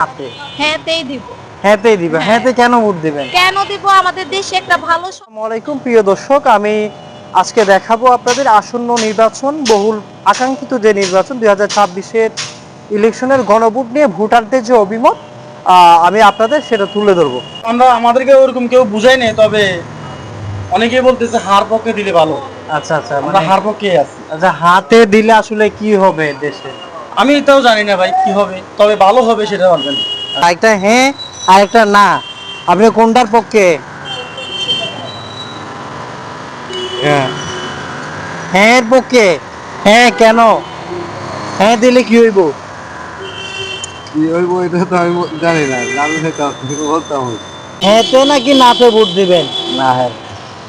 হাতে? হ্যাঁতেই দিব। হ্যাঁতেই দিবেন। হ্যাঁতে কেন ভোট দিবেন? কেন দিব? আমাদের দেশে একটা ভালো আসসালামু আলাইকুম প্রিয় দর্শক। আমি আজকে দেখাবো আপনাদের আসন্ন নির্বাচন বহুল আকাঙ্ক্ষিত যে নির্বাচন দুই হাজার ছাব্বিশের ইলেকশনের গণভোট নিয়ে ভোটারদের যে অভিমত আমি আপনাদের সেটা তুলে ধরবো। আমরা আমাদেরকে ওরকম কেউ বুঝাই নেই তবে অনেকে বলতেছে হার পক্ষে দিলে ভালো। আচ্ছা আচ্ছা আমরা মানে হার পক্ষে আছি। আচ্ছা হাতে দিলে আসলে কি হবে দেশে? আমি এটাও জানি না ভাই কি হবে তবে ভালো হবে সেটা বলবেন। একটা হ্যাঁ আর একটা না। আপনি কোনটার পক্ষে? হ্যাঁ। হ্যাঁ এর পক্ষে? হ্যাঁ কেন? হ্যাঁ দিলে কি হইব? কি হইব এটা তো আমি জানি না জানলে তো বলতাম হ্যাঁতে নাকি নাতে ভোট দিবেন? না হ্যাঁ।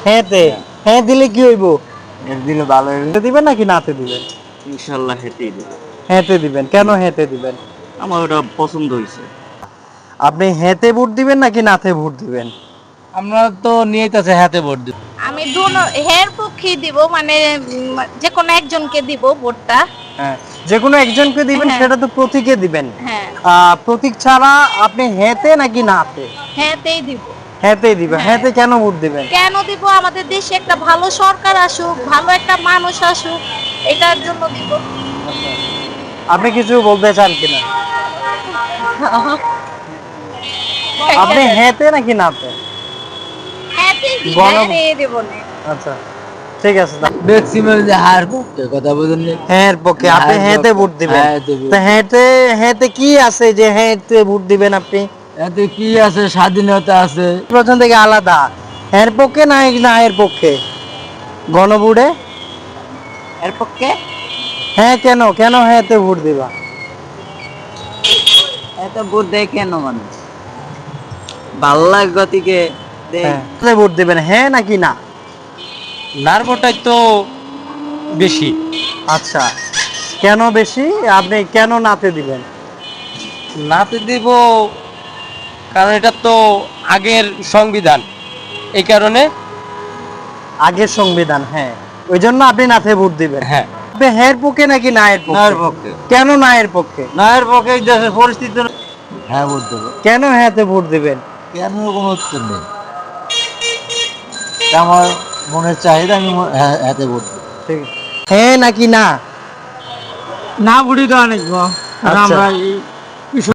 হ্যাঁতে? হ্যাঁ দিলে কি হইব? এর দিলে ভালো হইবে। দিবেন নাকি নাতে দিবেন? ইনশাল্লাহ হেঁটেই দেবে হ্যাঁতে দিবেন। কেন হ্যাঁতে দিবেন? আমার ওটা পছন্দ হয়েছে। আপনি হ্যাঁতে ভোট দিবেন নাকি নাতে ভোট দিবেন? আমরা তো নিয়েই আছে হাতে ভোট দিব। আমি দুনো হের পক্ষেই দিব মানে যে কোনো একজনকে দিব ভোটটা। হ্যাঁ যে কোনো একজনকে দিবেন হ্যাঁ। সেটা তো প্রতীকে দিবেন। হ্যাঁ। আহ, প্রতীক ছাড়া আপনি হ্যাঁতে নাকি নাতে? হেতেই দিব। হ্যাঁতেই দিবেন হেতে কেন ভোট দিবেন? কেন দিব? আমাদের দেশে একটা ভালো সরকার আসুক ভালো একটা মানুষ আসুক এটার জন্য দিব। আপনি কিছু বলতে চান কিনা? আপনি হ্যাঁতে নাকি নাতে না। আচ্ছা ঠিক আছে। ম্যাক্সিমাম যে হার পক্ষে কথা বলেন হ্যাঁ এর পক্ষে আপনি হ্যাঁ, হ্যাঁতে ভোট দিবেন। তো হ্যাঁতে হ্যাঁতে কি আছে যে হ্যাঁতে ভোট দিবেন আপনি? এতে কি আছে স্বাধীনতা আছে। প্রথম থেকে আলাদা। এর পক্ষে না না এর পক্ষে? গণভোটে? এর পক্ষে? হ্যাঁ কেন? কেন হ্যাঁতে ভোট দিবা? এত ভোট দেয় কেন মানুষ ভালো লাগে গতিকে হ্যাঁ হ্যাঁতে ভোট দিবেন হ্যাঁ নাকি না? নার ভোটটাই তো বেশি। আচ্ছা কেন বেশি? আপনি কেন নাতে দিবেন? নাতে দিব কারণ এটা তো আগের সংবিধান। এই কারণে আগের সংবিধান হ্যাঁ। ওই জন্য আপনি নাতে ভোট দিবেন। হ্যাঁ। আপনি হের পক্ষে নাকি নায়ের পক্ষে? পক্ষে পক্ষে। কেন নায়ের পক্ষে? নায়ের পক্ষে এই দেশের পরিস্থিতি হ্যাঁ ভোট দেবো। কেন হ্যাঁতে ভোট দিবেন? কেন কোনো উত্তর নেই? আমার মনের চাহিদা আমি হ্যাঁতে হ্যাঁ হাতে ভোট দেবো। ঠিক আছে। হ্যাঁ নাকি না? না ভোটই তো অনেক আচ্ছা।